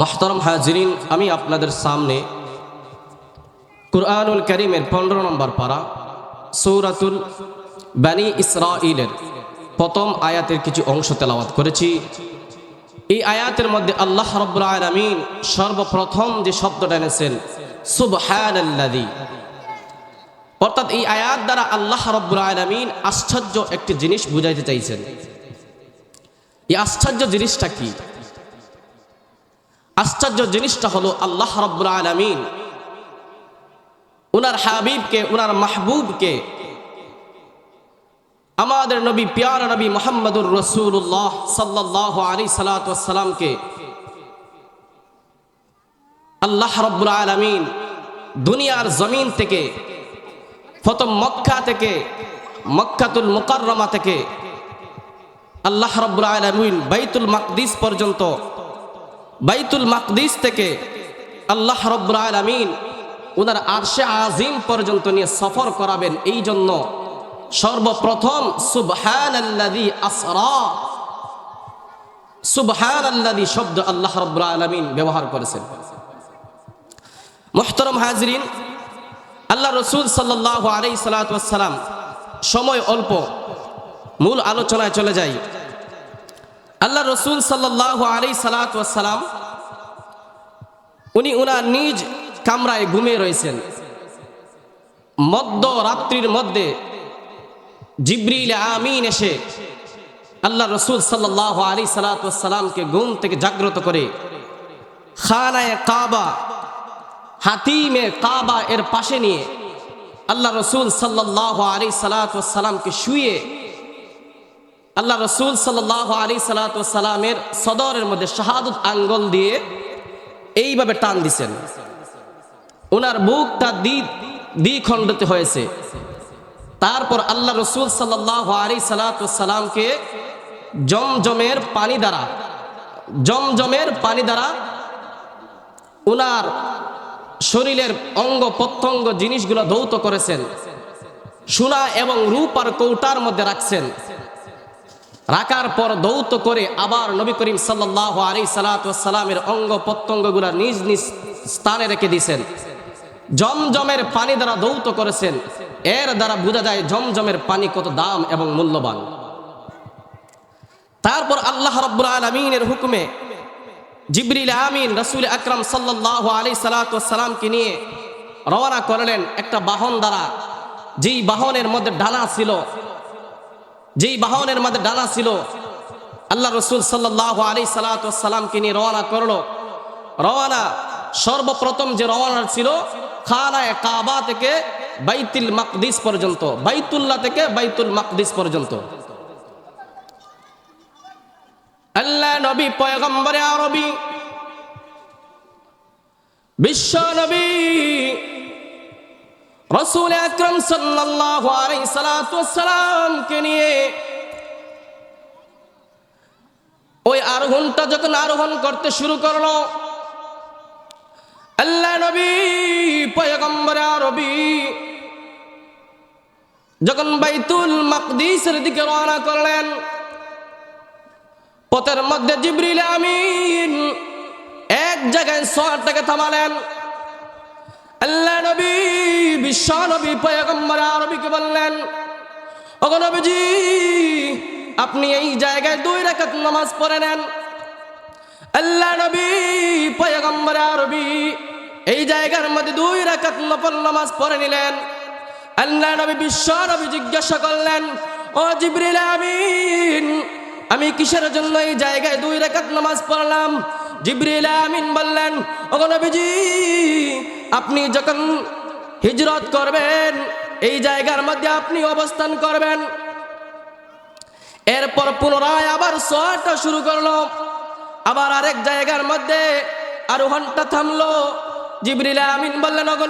মোহতরম হাজরিন, আমি আপনাদের সামনে কুরআনুল করিমের পনেরো নম্বর পারা, সৌরাতুল বানি ইসরাইলের প্রথম আয়াতের কিছু অংশ তেলাওয়াত করেছি। এই আয়াতের মধ্যে আল্লাহ রব্বুল আলমিন সর্বপ্রথম যে শব্দটা এনেছেন, সুবহানাল্লাযী। অর্থাৎ এই আয়াত দ্বারা আল্লাহ রব্বুল আলমিন আশ্চর্য একটি জিনিস বুঝাইতে চাইছেন। এই আশ্চর্য জিনিসটা কি? আশ্চর্য জিনিসটা হলো আল্লাহ রব্বুল আলমিন উনার হাবিবকে, উনার মাহবুবকে, আমাদের নবী, পিয়ার নবী মোহাম্মদুর রসুল্লাহ সাল্লাহ আলী সালাতামকে আল্লাহ রব্বুল আলমিন দুনিয়ার জমিন থেকে, প্রথম মক্কা থেকে, মক্কাতুল মুকাররমা থেকে আল্লাহ রব্বুল আলমিন বাইতুল মাকদিস পর্যন্ত বাইতুল মাকদিস থেকে আল্লাহ রব্বুল আলমিন ওনার আরশে আজিম পর্যন্ত নিয়ে সফর করাবেন। এই জন্য সর্বপ্রথম সুবহান আল্লাদি আসরা সুবহান আল্লাদি শব্দ আল্লাহ রব্বুল আলমিন ব্যবহার করেছেন। মোহতরম হাজরিন, আল্লাহ রসুল সাল্লাহ আলাই সালাতাম সময় অল্প, মূল আলোচনায় চলে যাই। আল্লাহ রসুল সাল্লাহ আলাই সালাতাম উনি উনার নিজ কামরায় ঘুমিয়ে রয়েছেন। মধ্য রাত্রির মধ্যে জিব্রিল আমিন এসে আল্লাহ রসুল সাল্লাহ আলী সালাতামকে ঘুম থেকে জাগ্রত করে খানায় কাবা, হাতিমে কাবা এর পাশে নিয়ে আল্লাহ রসুল সাল্লাহ আলী সালাতামকে শুয়ে আল্লাহ রসুল সাল্লাহ আলী সালাতামের সদরের মধ্যে শাহাদুত আঙ্গল দিয়ে এইভাবে টান দিছেন। ওনার বুকটা দ্বি, দ্বিখণ্ডিত হয়েছে। তারপর আল্লাহ রসুল সাল্লাহ আলী সালাতামকে জমজমের পানি দ্বারা, জমজমের পানি দ্বারা ওনার শরীরের অঙ্গ প্রত্যঙ্গ জিনিসগুলো ধৌত করেছেন। সোনা এবং রূপ আর কৌটার মধ্যে রাখছেন। রাখার পর দৌত করে আবার নবী করিম সাল্লাহ আলী সালাতামের অঙ্গ প্রত্যঙ্গগুলা নিজ নিজ স্থানে রেখে দিয়েছেন। জমজমের পানি দ্বারা দৌত করেছেন। এর দ্বারা বোঝা যায় জমজমের পানি কত দাম এবং মূল্যবান। তারপর আল্লাহ রব্বুল আলমিনের হুকুমে জিবরিল আমিন রসুল আকরাম সাল্লাহ আলী সালাতামকে নিয়ে রওনা করলেন একটা বাহন দ্বারা। যেই বাহনের মধ্যে ডানা ছিল যেই বাহনের মধ্যে ডানা ছিল, আল্লাহ রসুল সাল্লাহ আলী সালাতামকে নিয়ে রওনা করল। রওনা সর্বপ্রথম যে রওনা ছিল, খানায় কাবা থেকে বাইতুল মাকদিস পর্যন্ত, বাইতুল্লাহ থেকে বাইতুল মাকদিস পর্যন্ত। আল্লাহ পয়গম্বরে আরবি, বিশ্ব নবী রসুল আকরম সালাতামকে নিয়ে ওই আরোহণটা যখন আরোহণ করতে শুরু করল, আল্লাহ নবী, পয়গম্বর আরবি যখন বাইতুল মাকদিসের দিকে রওনা করলেন, পথের মধ্যে জিবরিল আমিন এক জায়গায় সোয়ারটাকে থামালেন। আল্লাহ নবী, বিশ্ব নবী, পয়গম্বর আরবিকে বললেন, ওগো নবীজি, আপনি এই জায়গায় দুই রাকাত নামাজ পড়ে নেন। আল্লাহ নবী, পয়গম্বর আরবি এই জায়গার মধ্যে দুই রাকাত নফল নামাজ পড়ে নিলেন। আল্লাহ নবী বিশ্ব নবী জিজ্ঞাসা করলেন, ও জিবরিল আমিন, আমি কিসের জন্য এই জায়গায় দুই রেখাত নামাজ পড়লাম? জিবরিল আমিন বললেন, ওগো নবীজি, আপনি যখন হিজরত করবেন, এই জায়গার মধ্যে আপনি অবস্থান করবেন। এরপর পুনরায় আবার সোয়াটা শুরু করল। আবার আরেক জায়গার মধ্যে আরোহণটা থামলো। জিবরিল আমিন বললেন, ওগো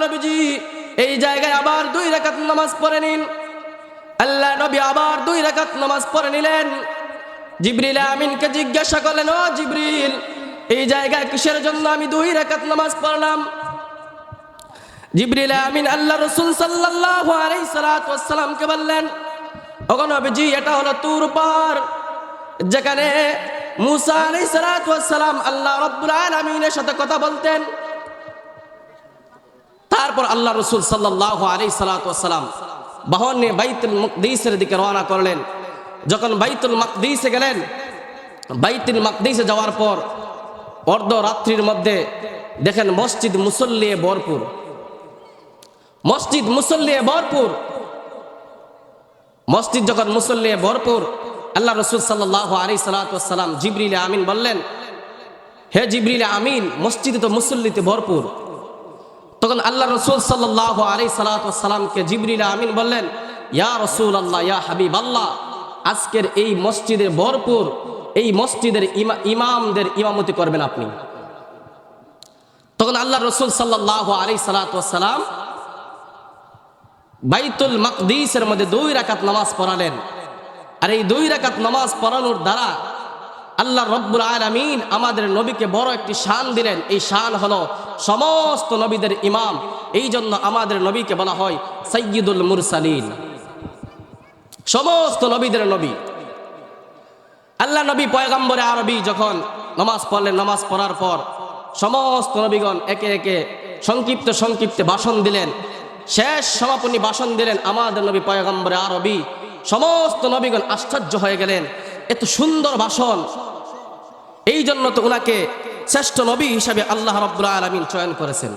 এই জায়গায় আবার দুই রেখাত নামাজ পড়ে নিন। আল্লাহ নবী আবার দুই রেখাত নামাজ পড়ে নিলেন। জিবরিল আমিনকে জিজ্ঞাসা করলেন, ও জিবরিল এই জায়গায় কিসের জন্য আমি দুই রেখাত নামাজ পড়লাম? জিবরিল আমিন আল্লাহ রসুল সাল্লাল্লাহু আলাইহি সালাতামকে বললেন, ওগো নবীজি, এটা হলো তুর পার, যেখানে মুসা আলাইহিস সালাম আল্লাহ রব্বুল আলামিনের সাথে কথা বলতেন। তারপর আল্লাহ রসুল সাল্লাহ আলী সালাতাম বাহন নিয়ে বাইতুল মকদিসের দিকে রওনা করলেন। যখন বাইতুল মকদিসে গেলেন, বাইতুল মকদিসে যাওয়ার পর অর্ধ রাত্রির মধ্যে দেখেন মসজিদ মুসল্লিয়ে ভরপুর। মসজিদ মুসল্লিয়ে ভরপুর। মসজিদ যখন মুসল্লিয়ে ভরপুর, আল্লাহ রসুল সাল্লাহ আলী সালাতাম জিবরিল আমিন বললেন, হে জিবরিল আমিন, মসজিদ তো মুসল্লিতে ভরপুর। তখন আল্লাহ রসুল সাল্লাহ আলী সালাতামকে জিবরিল আমিন বললেন, ইয়া রসুল আল্লাহ ইয়া হাবিব আল্লাহ আজকের এই মসজিদে ভরপুর এই মসজিদের ইমামদের ইমামতি করবেন আপনি। তখন আল্লাহ রসুল সাল্লাহ আলী সালাতাম বাইতুল মকদিসের মধ্যে দুই রাকাত নামাজ পড়ালেন। আর এই দুই রাকাত নামাজ পড়ানোর দ্বারা আল্লাহ রব্বুল আলমিন আমাদের নবীকে বড় একটি শান দিলেন। এই শান হলো সমস্ত নবীদের ইমাম। এই জন্য আমাদের নবীকে বলা হয় সৈয়দুল মুরসালিন। সমস্ত নবীদের নবী। আল্লাহ নবী পয়গম্বরে আরবি যখন নামাজ পড়লেন, নামাজ পড়ার পর সমস্ত নবীগণ একে একে সংক্ষিপ্ত সংক্ষিপ্তে ভাষণ দিলেন। শেষ সমাপনী ভাষণ দিলেন আমাদের নবী পয়গম্বরে আরবি। সমস্ত নবীগণ আশ্চর্য হয়ে গেলেন, এত সুন্দর ভাষণ। এই জন্য তো ওনাকে শ্রেষ্ঠ নবী হিসাবে আল্লাহ রব্বুল আলমিন চয়ন করেছেন।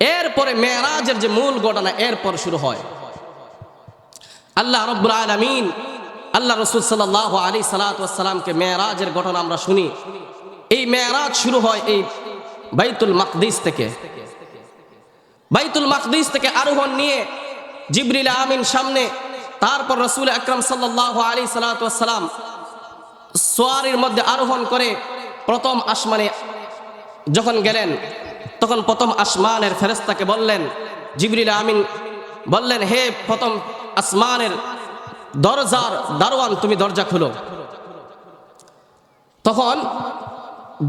এরপরে মেয়েরাজের যে মূল ঘটনা, এরপর শুরু হয়। আল্লাহ রব্বুল আলমিন আল্লাহ রসুল সাল্লাহ আলী সালাতামকে মেয়েরাজের ঘটনা আমরা শুনি। এই মেয়েরাজ শুরু হয় এই বাইতুল মাকদিস থেকে। বাইতুল মাকদিস থেকে আরোহণ নিয়ে জিবরিল আমিন সামনে, তারপর রসুল আকরম সাল্লাহ আলী সালাতাম সোয়ারির মধ্যে আরোহণ করে প্রথম আসমানে যখন গেলেন, তখন প্রথম আসমানের ফেরেস্তাকে বললেন, জিবরিল আমিন বললেন, হে প্রথম আসমানের দরজার দারোয়ান তুমি দরজা খুলো। তখন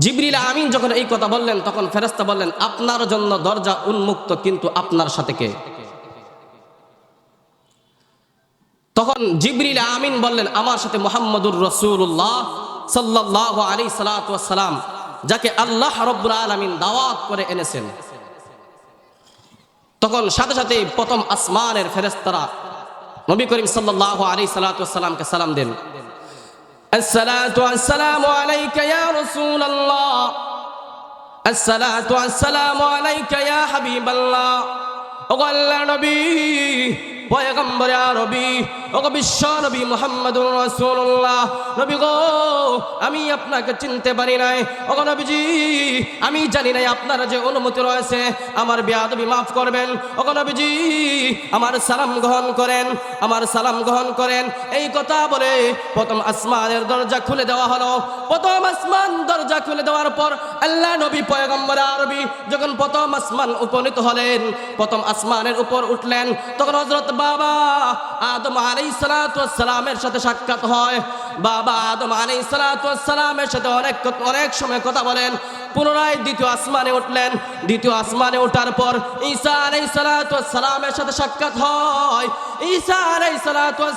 জিবরিল আমিন যখন এই কথা বললেন, তখন ফেরেস্তা বললেন, আপনার জন্য দরজা উন্মুক্ত কিন্তু আপনার সাথে কে? তখন জিবরিল আমিন বললেন, আমার সাথে মোহাম্মদুর রসুল্লাহ সাল্লাহ আলী সালাম যাকে আল্লাহ রব্বুল আলমিন দাওয়াত করে এনেছেন। তখন সাথে সাথে প্রথম আসমানের ফেরেস্তারা নবী করিম সাল্লাহ আলী সালাতামকে সালাম দেন আসসালাম আলাইকা ইয়া রাসূলুল্লাহ আসসালাতু আসসালামু আলাইকা ইয়া হাবিবাল্লাহ ওগো আল্লাহ নবী পয়গম্বর আরবি ওগো বিশ্ব নবী মুহাম্মদুর রাসূলুল্লাহ। নবী গো, আমি আপনাকে চিনতে পারি নাই। ওগো নবীজি, আমি জানি নাই আপনার যে অনুমতি রয়েছে। আমার বেয়াদবি মাফ করবেন। ওগো নবীজি, আমার সালাম গ্রহণ করেন। আমার সালাম গ্রহণ করেন। এই কথা বলে প্রথম আসমানের দরজা খুলে দেওয়া হলো। প্রথম আসমান দরজা খুলে দেওয়ার পর আল্লাহ নবী পয়গম্বর আরবি যখন প্রথম আসমান উপনীত হলেন, প্রথম আসমানের উপর উঠলেন, তখন হজরত বাবা, আদম আলাই সালামের সাথে সাক্ষাৎ হয়। বাবা আদম আলাই সালামের সাথে অনেক অনেক সময় কথা বলেন। পুনরায় দ্বিতীয় আসমানে উঠলেন। দ্বিতীয় আসমানে ওঠার পর ঈসা আলাই সালামের সাথে সাক্ষাৎ হয়। ঈসা আলাই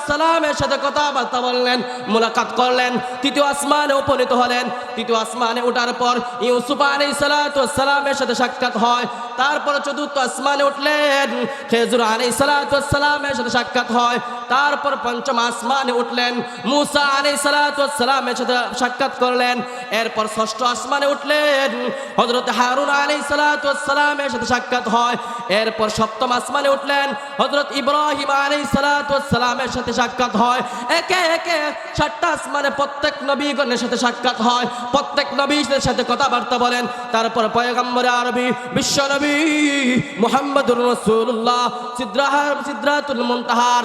সালামের সাথে কথাবার্তা বললেন, মোলাকাত করলেন, তৃতীয় আসমানে উপনীত হলেন। তৃতীয় আসমানে ওঠার পর ইউসুফ আলাই সালামের সাথে সাক্ষাৎ হয়। তারপর চতুর্থ আসমানে উঠলেন, খেজুর আলাই সালামের সাথে সাক্ষাৎ হয়। তারপর পঞ্চম আসমানে উঠলেন। মুসা আলাই সালামের সাথে সাক্ষাৎ করলেন। এরপর ষষ্ঠ আসমানে উঠলেন। হজরত হারুন আলাই সালামের সাথে সাক্ষাৎ হয়। এরপর সপ্তম আসমানে উঠলেন। হজরত ইব্রাহিম আলাই সালামের সাথে সাক্ষাৎ হয়। একে একে সাতটা আসমানে প্রত্যেক নবীগণের সাথে সাক্ষাৎ হয়। প্রত্যেক নবীদের সাথে কথাবার্তা বলেন। তারপর পয়গম্বর আরবি, বিশ্ব নবী মুহাম্মদুর রসুল্লাহ সিদ্রাহার সিদ্রাতুল মুনতাহার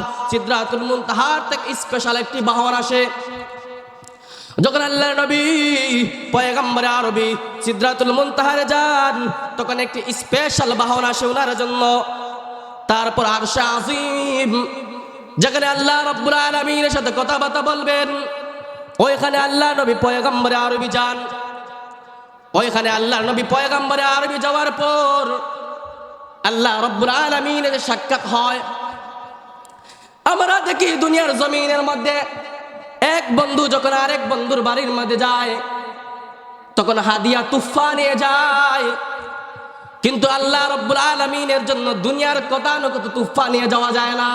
সিদ্রাতুল মুনতাহার থেকে স্পেশাল একটি বাহন আসে। যখন আল্লাহ নবী, পয়গম্বর আরবি সিদ্রাতুল মুনতাহারে যান, তখন একটি স্পেশাল বাহন আসে ওনার জন্য। তারপর আরশা আজিম, যেখানে আল্লাহ রব্বুল আলমীর সাথে কথাবার্তা বলবেন, ওইখানে আল্লাহ নবী পয়গম্বরে আরবি যান। ওইখানে আল্লাহ নবী পয়গম্বরে আরবি যাওয়ার পর আল্লাহ রব্বুল আলমিনের সাক্ষাৎ হয়। আমরা দেখি দুনিয়ার জমিনের মধ্যে এক বন্ধু যখন আরেক বন্ধুর বাড়ির মধ্যে যায়, তখন হাদিয়া তুফা নিয়ে যায়। কিন্তু আল্লাহ রব্বুল আলমিনের জন্য দুনিয়ার কতানুকত তুফা নিয়ে যাওয়া যায় না।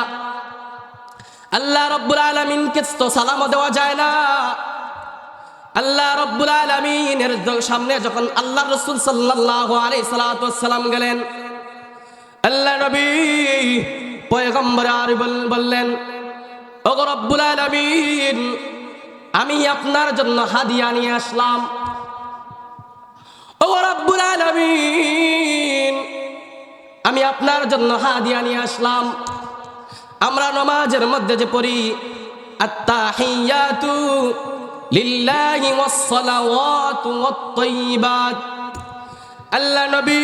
আল্লাহ রব্বুল আলমিনকে তো সালামও দেওয়া যায় না। আল্লাহ রব্বুল আলমিনের সামনে যখন আল্লাহ রসুল সাল্লাহ আলাই সালাম গেলেন, আল্লাহ নবী পয়গম্বর আর বললেন রব্বুল আলমিন, আমি আপনার জন্য হাদিয়া নিয়ে আসলাম। রব্বুল আলমিন, আমি আপনার জন্য হাদিয়া নিয়ে আসলাম। আমরা নমাজের মধ্যে যে পড়ি, আত্তাহিয়াতু লিল্লাহি ওয়াসসালাওয়াতু ওয়াত-তাইয়িবাত আল্লাহ নবী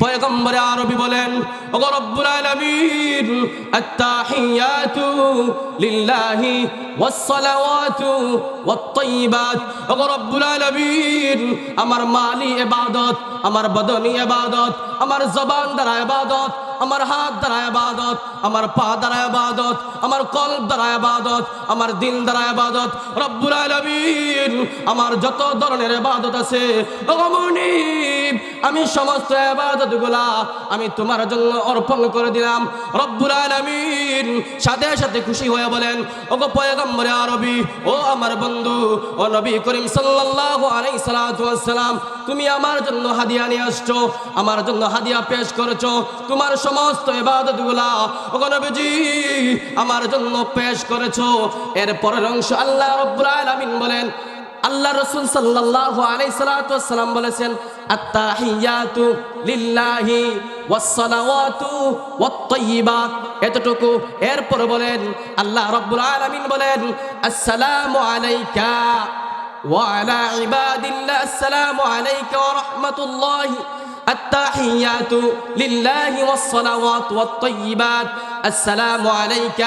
পয়গম্বরে আরবি বলেন আমার মালি ইবাদত, আমার বদনি ইবাদত, আমার জবান দ্বারা ইবাদত, আমার হাত দ্বারা ইবাদত, আমার পা দ্বারা ইবাদত, আমার কলব দ্বারা ইবাদত, আমার দিল দ্বারা ইবাদত। রব্বুল আলামিন, আমার যত ধরনের ইবাদত আছে, ওগো আমি সমস্ত ইবাদতগুলা আমি তোমার জন্য অর্পণ করে দিলাম। রব্বুল আলামিন সাথে সাথে খুশি হয়ে বলেন, ওগো পয়গম্বরে আরবি ও আমার বন্ধু, ও নবী করিম সাল্লাল্লাহু আলাইহি সাল্লাতু ওয়াসসালাম, তুমি আমার জন্য হাদিয়া নিয়ে আসছো, আমার জন্য হাদিয়া পেশ করেছ। তোমার সমস্ত ইবাদতগুলা ওগো নবীজি, আমার জন্য পেশ করেছ। এর পরের অংশ আল্লাহ রাব্বুল আলামিন বলেন আল্লাহ রসুল সাল্লাল্লাহু আলাইহি সাল্লাতু ওয়াসসালাম বলেছেন আত্তাহিয়াতু লিল্লাহি ওয়াসসালাওয়াতু ওয়াত-তাইয়িবাত এতটুকু এরপর বলেন আল্লাহ রাব্বুল আলামিন বলেন আসসালামু আলাইকা وعلى عباد الله السلام عليك ورحمة الله التحيات لله والصلوات والطيبات السلام عليك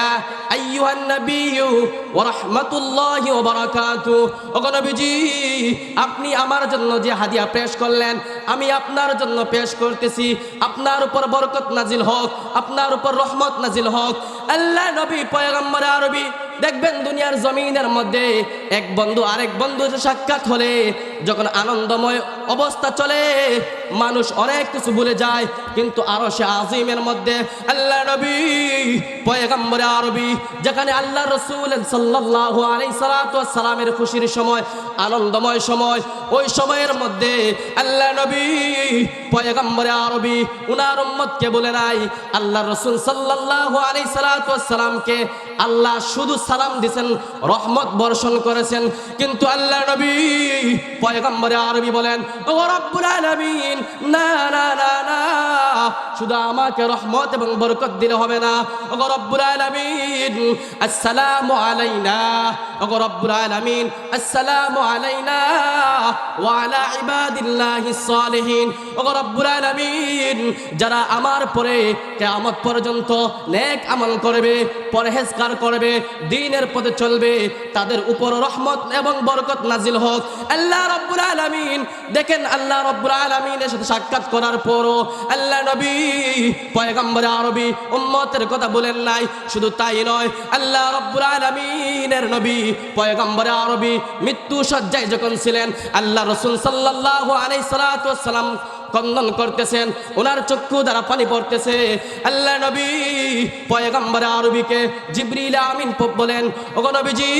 আইয়ুহান নাবিয়্যু ওয়া রাহমাতুল্লাহি ওয়া বারাকাতু ওগো আপনি আমার জন্য যে হাদিয়া পেশ করলেন, আমি আপনার জন্য পেশ করতেছি। আপনার উপর বরকত নাজিল হোক, আপনার উপর রহমত নাজিল হোক। আল্লাহ নবী, পয়গম্বর আরবি, দেখবেন দুনিয়ার জমিনের মধ্যে এক বন্ধু আরেক বন্ধু সাক্ষাৎ হলে যখন আনন্দময় অবস্থা চলে মানুষ অনেক কিছু ভুলে যায়, কিন্তু আরও সে আজিমের মধ্যে আল্লাহ নবী, পয়গম্বরে আরবি, যেখানে আল্লাহ রসুল সাল্লাল্লাহু আলাইহি সালাতু সালামের খুশির সময়, আনন্দময় সময়, ওই সময়ের মধ্যে আল্লাহ নবী, পয়গম্বরে আরবি, উনার উম্মতকে বলে নাই আল্লাহ রসুল সাল্লাল্লাহু আলাইহি সালাতু সালামকে আল্লাহ শুধু সালাম দিছেন, রহমত বর্ষণ করেছেন, কিন্তু আল্লাহ নবী, পয়গম্বরে আরবি বলেন, ও রব্বুল আলামিন না না না না। শুধু আমাকে রহমত এবং বরকত দিলে হবে না। ওগো রব্বুল আলামিন, আসসালামু আলাইনা। ওগো রব্বুল আলামিন, আসসালামু আলাইনা। ওয়া আলা ইবাদিল্লাহিস সালিহিন ও রব্বুল আলামিন, যারা আমার পরে কিয়ামত পর্যন্ত নেক আমল করবে, পরহেজগার করবে দ্বীনের পথে চলবে। তাদের উপর রহমত এবং বরকত নাজিল হোক। আল্লাহ রব্বুল আলামিন, দেখেন আল্লাহ রব্বুল আলামিনের সাথে সাক্ষাৎ করার পরও আল্লাহ নবী, পয়গম্বর আরবি উম্মতের কথা বলেন নাই, শুধু তাই নয়, আল্লাহ রব্বুল আলামিনের নবী, পয়গম্বর আরবি মৃত্যু সজ্জায় যখন ছিলেন, আল্লাহ রসুল সাল্লাল্লাহু আলাইহি সাল্লাতু ওয়াসসালাম কন্দন করতেছেন, ওনার চক্ষু দ্বারা পানি পড়তেছে। আল্লাহ নবী পয়গম্বর আরবিকে জিবরিল আমিন বলেন, ওগো নবীজি,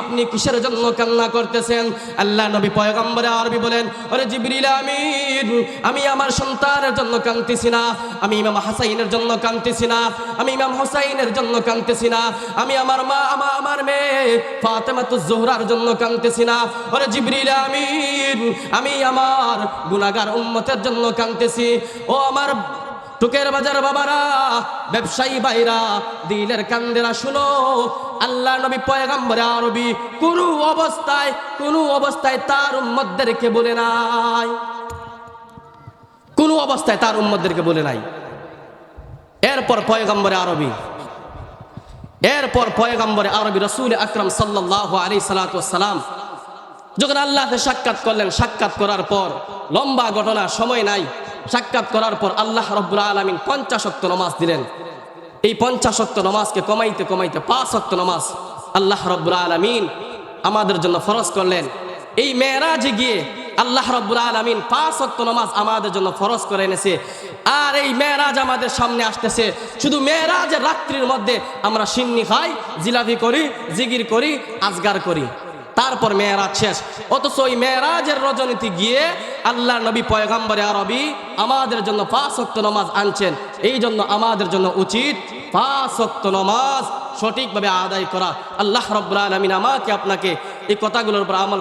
আপনি কিসের জন্য কান্না করতেছেন? আল্লাহ নবী পয়গম্বর আরবি বলেন, ওরে জিবরিল আমিন, আমি আমার সন্তানের জন্য কাঁদতেছি না, আমি ইমাম হাসাইনের জন্য কাঁদতেছি না, আমি ইমাম হোসাইনের জন্য কাঁদতেছি না, আমি আমার মা, আমার মেয়ে ফাতেমাতুজ জোহরার জন্য কাঁদতেছি না। ওরে জিবরিল আমিন আমি আমার গুনাহগার উম্মতের জন্য কাঁদতেছি। ও আমার টুকের বাজার বাবারা, ব্যবসায়ী ভাইরা, দিলের কান্দেরা শুনো। আল্লাহ নবী পয়গম্বরে আরবি, কোন অবস্থায় কোন অবস্থায় তার উম্মতদেরকে বলে নাই। কোন অবস্থায় তার উম্মতদেরকে বলে নাই। এরপর পয়গম্বরে আরবি, এরপর পয়গম্বরে আরবি রসুল আকরম সাল্লাহ আলী সালাম যখন আল্লাহকে সাক্ষাৎ করলেন, সাক্ষাৎ করার পর লম্বা ঘটনা, সময় নাই। সাক্ষাৎ করার পর আল্লাহ রব্বুল আলমিন পঞ্চাশক্ত নমাজ দিলেন। এই পঞ্চাশক্ত নমাজকে কমাইতে কমাইতে পাঁচ অক্ত নমাজ আল্লাহ রব্বুল আলমিন আমাদের জন্য ফরজ করলেন। এই মেয়েরাজে গিয়ে আল্লাহ রব্বুল আলমিন পাঁচ অক্ত নামাজ আমাদের জন্য ফরজ করে এনেছে। আর এই মেয়েরাজ আমাদের সামনে আসতেছে। শুধু মেয়েরাজের রাত্রির মধ্যে আমরা সিন্নি খাই, জিলাপি করি, জিগির করি, আজগার করি। তারপর মেয়েরাজ শেষ। অথচ ওই মেয়েরাজের রজনীতি গিয়ে আল্লাহ নবী পয়গাম্বরে আরবি আমাদের জন্য পাঁচক্ত নমাজ আনছেন। এই জন্য আমাদের জন্য উচিত পাঁচক্ত নমাজ সঠিকভাবে আদায় করা। আল্লাহ রব্বুল আলমিন আমাকে আপনাকে এই কথাগুলোর উপর আমল